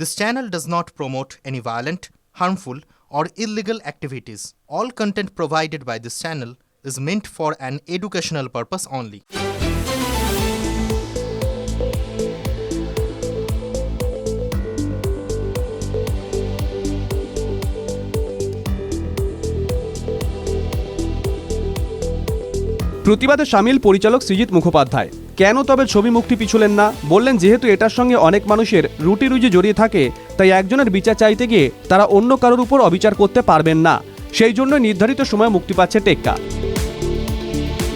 This channel does not promote any violent, harmful, or illegal activities. All content provided by this channel is meant for an educational purpose only. প্রতিবাদে সামিল পরিচালক সৃজিত মুখোপাধ্যায় কেন তবে ছবি মুক্তি পিছুলেন না? বললেন, যেহেতু এটার সঙ্গে অনেক মানুষের রুটি রুজি জড়িয়ে থাকে, তাই একজনের বিচার চাইতে গিয়ে তারা অন্য কারোর উপর অবিচার করতে পারবেন না। সেই জন্য নির্ধারিত সময় মুক্তি পাচ্ছে টেক্কা।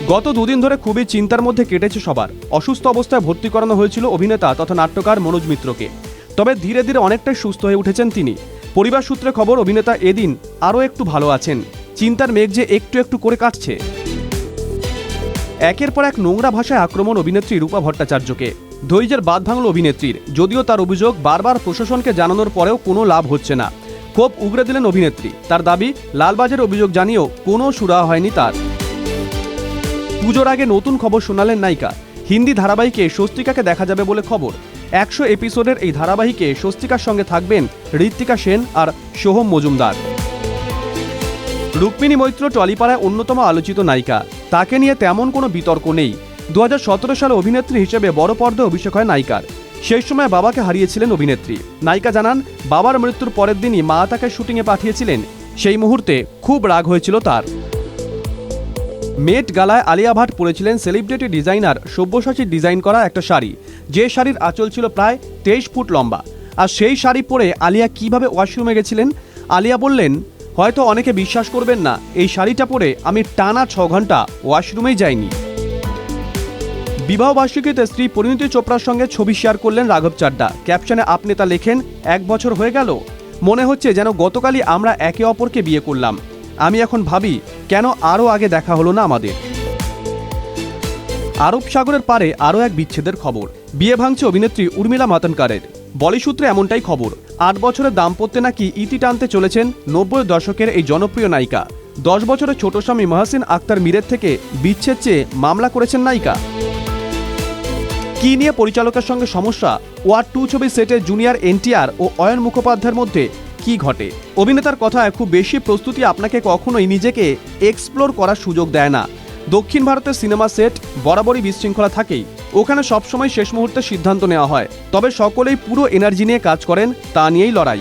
গত দুদিন ধরে খুবই চিন্তার মধ্যে কেটেছে সবার। অসুস্থ অবস্থায় ভর্তি করানো হয়েছিল অভিনেতা তথা নাট্যকার মনোজ মিত্রকে। তবে ধীরে ধীরে অনেকটাই সুস্থ হয়ে উঠেছেন তিনি। পরিবার সূত্রে খবর, অভিনেতা এদিন আরও একটু ভালো আছেন। চিন্তার মেঘ যে একটু একটু করে কাটছে। একের পর এক নোংরা ভাষায় আক্রমণ অভিনেত্রী রূপা ভট্টাচার্যকে। ধৈর্যের বাদ ভাঙল অভিনেত্রীর, যদিও তার অভিযোগ বারবার প্রশাসনকে জানানোর পরেও কোনো লাভ হচ্ছে না। ক্ষোভ উগরে দিলেন অভিনেত্রী। তার দাবি, লালবাজের অভিযোগ জানিয়েও কোনো সুরা হয়নি তার। পুজোর আগে নতুন খবর শোনালেন নায়িকা। হিন্দি ধারাবাহিকে স্বস্তিকাকে দেখা যাবে বলে খবর। একশো এপিসোডের এই ধারাবাহিকে স্বস্তিকার সঙ্গে থাকবেন ঋত্বিকা সেন আর সোহম মজুমদার। রুক্মিণী মৈত্র টলিপাড়ায় অন্যতম আলোচিত নায়িকা। তাকে নিয়ে তেমন কোনো বিতর্ক নেই। দু হাজার সতেরো সালে অভিনেত্রী হিসেবে বড় পর্দায় অভিষেক হয় নায়িকার। সেই সময় বাবাকে হারিয়েছিলেন অভিনেত্রী। নায়িকা জানান, বাবার মৃত্যুর পরের দিনই মা তাকে শুটিংয়ে পাঠিয়েছিলেন। সেই মুহূর্তে খুব রাগ হয়েছিল তার। মেট গালায় আলিয়া ভাট পরেছিলেন সেলিব্রিটি ডিজাইনার সব্যসাচীর ডিজাইন করা একটা শাড়ি। যে শাড়ির আঁচল ছিল প্রায় তেইশ ফুট লম্বা। আর সেই শাড়ি পরে আলিয়া কীভাবে ওয়াশরুমে গেছিলেন? আলিয়া বললেন হয়তো অনেকে বিশ্বাস করবেন না, এই শাড়িটা পরে আমি টানা ছ ঘণ্টা ওয়াশরুমেই যাইনি। বিবাহ বার্ষিকীতে স্ত্রী পরিণীতি চোপড়ার সঙ্গে ছবি শেয়ার করলেন রাঘব চাড্ডা। ক্যাপশনে আপনি তা লেখেন, এক বছর হয়ে গেল। মনে হচ্ছে যেন গতকালই আমরা একে অপরকে বিয়ে করলাম। আমি এখন ভাবি, কেন আরও আগে দেখা হলো না আমাদের? আরব সাগরের পারে আরও এক বিচ্ছেদের খবর। বিয়ে ভাঙছে অভিনেত্রী উর্মিলা মাতনকারের। বলিসূত্রে এমনটাই খবর। আট বছরের দাম্পত্যে নাকি ইতি টানতে চলেছেন নব্বই দশকের এই জনপ্রিয় নায়িকা। দশ বছরের ছোট স্বামী মহাসিন আক্তার মীরের থেকে বিচ্ছেদ চেয়ে মামলা করেছেন নায়িকা। কি নিয়ে পরিচালকের সঙ্গে সমস্যা? ওয়ার টু ছবি সেটে জুনিয়র এনটিআর ও অয়ন মুখোপাধ্যায়ের মধ্যে কি ঘটে? অভিনেতার কথায় খুব বেশি প্রস্তুতি আপনাকে কখনোই নিজেকে এক্সপ্লোর করার সুযোগ দেয় না। দক্ষিণ ভারতের সিনেমা সেট বরাবরই বিশৃঙ্খলা থাকেই। ওখানে সবসময় শেষ মুহূর্তে সিদ্ধান্ত নেওয়া হয়। তবে সকলেই পুরো এনার্জি নিয়ে কাজ করেন, তা নিয়েই লড়াই।